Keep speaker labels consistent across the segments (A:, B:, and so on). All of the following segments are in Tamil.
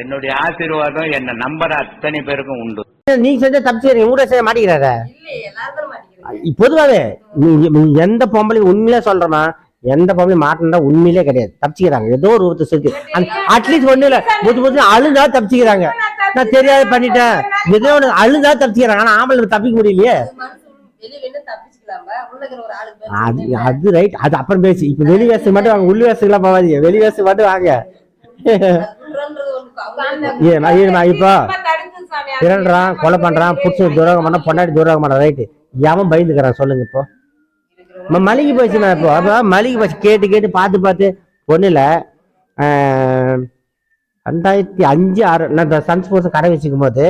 A: என்னுடைய ஆசீர்வாதம் என்ன நம்பர் அத்தனை பேருக்கும் உண்டு.
B: நீங்க செஞ்சா தப்பிச்சு கூட செய்ய மாட்டேங்கிறார நீ எந்த பொம்பளையும் உண்மையிலே சொல்றேன்னா எந்த பொம்பளையும் மாட்டினா உண்மையிலே கிடையாது. தப்பிச்சுக்கிறாங்க. ஏதோ ஒரு ஒருத்தர் சொல்லி அட்லீஸ்ட் ஒண்ணு இல்ல புது புது அழுதா தப்பிச்சுக்கிறாங்க. நான் தெரியாத பண்ணிட்டேன். ஏதோ ஒண்ணு அழுதா தப்பிச்சுக்கிறாங்க. ஆனா ஆம்பளை தப்பிக்க முடியலையே. அது அது ரைட் அது அப்புறம் பேசி. இப்ப வெளி வேஸ்ட் மட்டும் வாங்க. உள்ள வேஸ்ட்டுக்கெல்லாம் போகாதீங்க. வெளி வேஸ்ட் மட்டும் வாங்க. ஏமா ஏமா இப்போ திருடுறான் கொலை பண்றான் புடிச்சு துரோகம் பண்ணா பொண்டாட்டி துரோகம் பண்ண ரைட்டு எவன் பயந்துக்கிறான் சொல்லுங்க இப்போ. மளிகை போச்சுண்ணா இப்போ அப்போ மளிகை போச்சு கேட்டு கேட்டு பார்த்து பார்த்து பொண்ணுல ரெண்டாயிரத்தி அஞ்சு ஆறு நான் இந்த சன்ஸ் போர்ஸ் கடை வச்சுக்கும் போது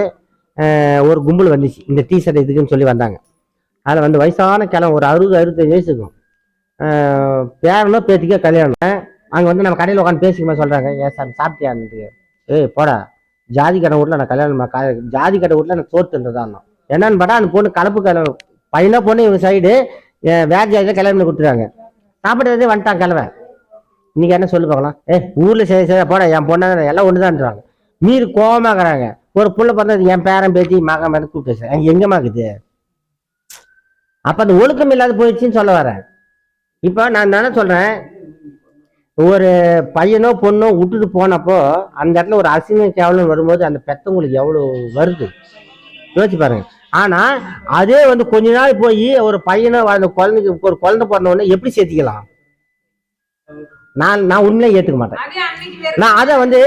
B: ஒரு கும்பல் வந்துச்சு. இந்த டிஷர்ட் இதுக்குன்னு சொல்லி வந்தாங்க. அதில் வந்து வயசான கிழமை ஒரு அறுபது அறுபத்தஞ்சு வயசு இருக்கும். ஆஹ், பேரனோ பேத்திக்கோ கல்யாணம். அங்கே வந்து நம்ம கடையில் உட்காந்து பேசிக்குமா சொல்கிறாங்க ஏன் சார் சாப்பிட்டியான்னு ஏய் போடா. ஜாதி கடை வீட்டில் நான் கல்யாணம் க- ஜாதி கடை வீட்டில் எனக்கு சோறு என்னன்னு படா அந்த பொண்ணு கலப்பு கல்யாணம் பையனா பொண்ணு இவங்க சைடு வேற ஜாதியில் கல்யாணம் பண்ணி கொடுத்துருக்காங்க. சாப்பிட்றதே வந்துட்டான் கிழவன். இன்னைக்கு என்ன சொல்லி பார்க்கலாம். ஏ ஊரில் சரி சரி போட என் பொண்ணு எல்லாம் ஒன்று மீறி கோவமாகறாங்க. ஒரு புள்ள பிறந்தது என் பேரன் பேத்தி மகன் மேலே கூப்பிட்டு பேசுறேன் எங்கம்மா இருக்குது அப்போ அந்த ஒழுக்கம் இல்லாத போயிடுச்சுன்னு சொல்ல வரேன். இப்போ நான் தானே சொல்கிறேன் ஒரு பையனோ பொண்ணோ விட்டுட்டு போனப்போ அந்த இடத்துல ஒரு அசிங்கம் கேவலம் வரும்போது அந்த பெத்தவங்களுக்கு எவ்வளோ வருது? யோசிச்சு பாருங்க. ஆனா அதே வந்து கொஞ்ச நாள் போய் ஒரு பையனோ அந்த குழந்தைக்கு ஒரு குழந்தை பிறந்த உடனே எப்படி சேர்த்திக்கலாம்? நான் நான் உண்மையிலே ஏத்துக்க மாட்டேன். நான் அதை வந்து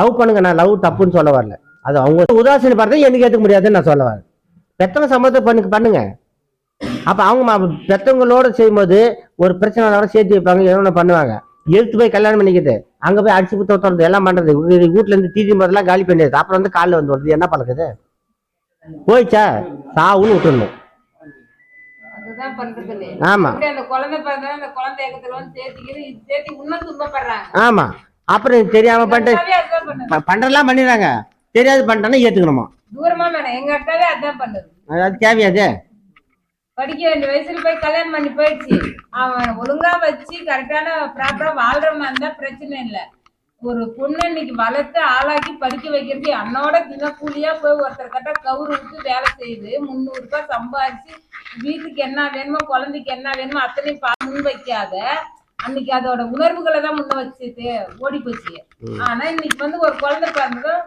B: லவ் பண்ணுங்க நான் லவ் தப்புன்னு சொல்ல வரல. அது அவங்க உதாசீன பார்த்தா எனக்கு ஏத்துக்க முடியாதுன்னு நான் சொல்ல வரேன். பெத்தவங்க சம்மதம் பண்ணு பண்ணுங்க. அப்ப அவங்க பெத்தவங்களோட செய்யும்போது ஒரு பிரச்சனை சேர்த்து வைப்பாங்க எதோ பண்ணுவாங்க. எடுத்து போய் கல்யாணம் பண்ணிக்கிட்டு அங்க போய் அடிச்சு புத்த விட்டுறது எல்லாம் பண்றது வீ- வீட்டுல இருந்து தீதி போதெல்லாம் காலி பண்ணிடுது அப்புறம் வந்து காலில் வந்து வருது என்ன பழக்குது போயிச்சா? சாவுன்னு
C: இல்லையே.
B: ஆமா. ஆமா. அப்புறம் தெரியாம பண்ணிட்டு பண்றதெல்லாம் பண்ணிடுறாங்க. தெரியாது பண்ணிட்டானா ஏத்துக்கணுமா?
C: தூரமா வேணாம். எங்க அக்காவே அதான் பண்ணுது.
B: அது தேவையாது
C: படிக்க வேண்டிய வயசுல போய் கல்யாணம் பண்ணி போயிடுச்சு. அவன் ஒழுங்கா வச்சு கரெக்டான ப்ராப்பரா வாழ்றவனா இருந்தா பிரச்சனை இல்ல. ஒரு பொண்ணு இன்னைக்கு வளர்த்து ஆளாக்கி படிக்க வைக்கிறது அன்னோட தினக்கூலியா போய் ஒருத்தர் கிட்ட கவுரு விட்டு வேலை செய்யுது. முந்நூறு ரூபாய் சம்பாதிச்சு வீட்டுக்கு என்ன வேணுமோ குழந்தைக்கு என்ன வேணுமோ அத்தனையும் பா- முன் வைக்காத அன்னைக்கு அதோட உணர்வுகளை தான் முன்ன வச்சுட்டு ஓடி போச்சு ஆனா இன்னைக்கு வந்து ஒரு குழந்தை பிறந்ததும்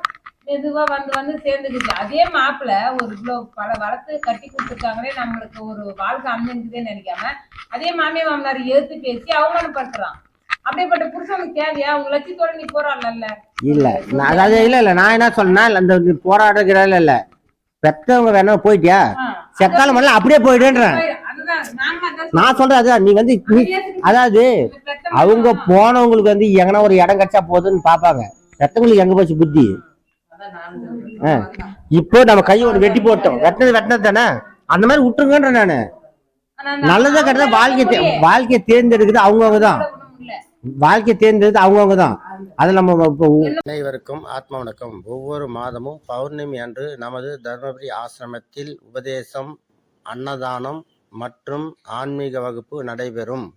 C: மெதுவா வந்து வந்து சேர்ந்துக்குச்சு. அதே மாப்பிள்ள ஒரு இவ்வளோ பல வளர்த்து கட்டி கொடுத்துருக்காங்களே நம்மளுக்கு ஒரு வாழ்க்கை அமைஞ்சுதுன்னு நினைக்காம அதே மாமியார் மாமனார் எதிர்த்து பேசி அவமானப்படுத்துறான் அப்படிப்பட்ட புருஷனுக்கு தேவையா? உங்க லட்சியத்தோட நீ போறான்ல
B: இல்ல அதாவது இல்ல இல்ல நான் என்ன சொன்னா அந்த நீ போராடுகிறாள் இல்ல. பெத்தவங்க வேணா போயிட்டியா? செத்தாலும் பண்ணல அப்படியே போயிடுன்றேன்.
C: அதுதான்
B: நான் சொல்றேன் அதான் நீ வந்து அதாவது அவங்க போனவங்களுக்கு வந்து எங்கன்னா ஒரு இடம் கிடைச்சா போதுன்னு பாப்பாங்க பெத்தவங்களுக்கு எங்க போச்சு புத்தி. இப்போ நம்ம கையை ஒரு வெட்டி போட்டோம். வெட்டினது வெட்டினது தானே? அந்த மாதிரி விட்டுருங்கன்ற நானு. நல்லதா கெட்டதா வாழ்க்கை தே- வாழ்க்கையை தேர்ந்தெடுக்குது அவங்கவுங்க தான். வாழ்க்கையை தேர்ந்தெடுத்து அவங்கவுங்க தான். அதை நம்ம இப்போ
D: அனைவருக்கும் ஆத்ம வணக்கம். ஒவ்வொரு மாதமும் பௌர்ணமி அன்று நமது தர்மபுரி ஆசிரமத்தில் உபதேசம் அன்னதானம் மற்றும் ஆன்மீக வகுப்பு நடைபெறும்.